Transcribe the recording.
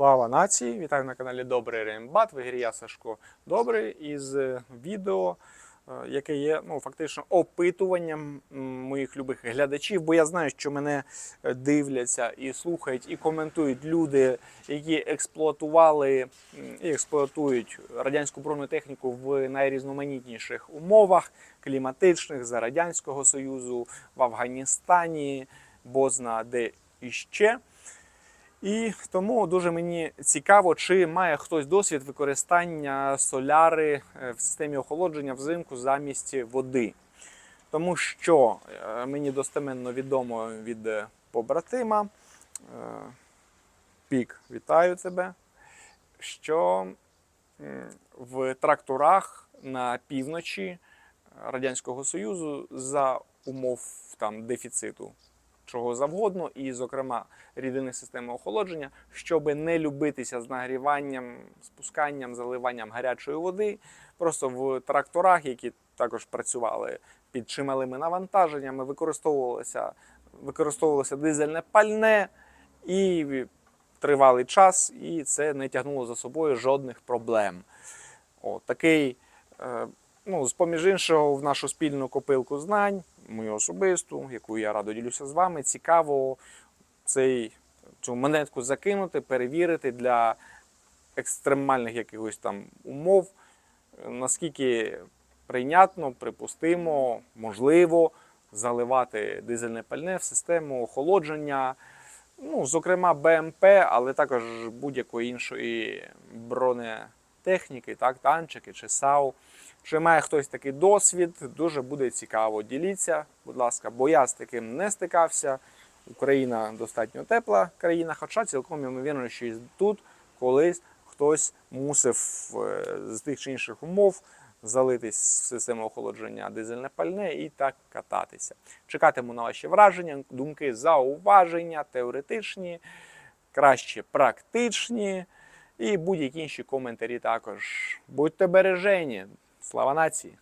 Слава нації! Вітаю на каналі Добрий Рембат. В ігрі я Сашко Добрий із е, відео, е, яке є ну, фактично опитуванням моїх любих глядачів, бо я знаю, що мене е, дивляться і слухають, і коментують люди, які експлуатували і експлуатують радянську бронетехніку в найрізноманітніших умовах кліматичних за Радянського Союзу, в Афганістані, бозна де іще. І тому дуже мені цікаво, чи має хтось досвід використання соляри е, в системі охолодження взимку замість води. Тому що е, мені достеменно відомо від е, побратима, Пік, вітаю тебе, що в тракторах на півночі Радянського Союзу за умов там, дефіциту чого завгодно, і, зокрема, рідини системи охолодження, щоб не любитися з нагріванням, спусканням, заливанням гарячої води. Просто в тракторах, які також працювали під чималими навантаженнями, використовувалося, використовувалося дизельне пальне і тривалий час, і це не тягнуло за собою жодних проблем. О, такий, е, ну, з поміж іншого, в нашу спільну копилку знань, мою особисту, яку я радо ділюся з вами. Цікаво цей, цю монетку закинути, перевірити для екстремальних якихось там умов, наскільки прийнятно, припустимо, можливо заливати дизельне пальне в систему охолодження. Ну, зокрема, БМП, але також будь-якої іншої бронетехніки, так, танчики чи САУ. Чи має хтось такий досвід, дуже буде цікаво. Діліться, будь ласка, бо я з таким не стикався. Україна достатньо тепла країна, хоча цілком ймовірно, що і тут колись хтось мусив е, з тих чи інших умов залитись в систему охолодження дизельне пальне і так кататися. Чекатиму на ваші враження, думки, зауваження, теоретичні, краще практичні і будь-які інші коментарі також. Будьте бережені! Слава нації!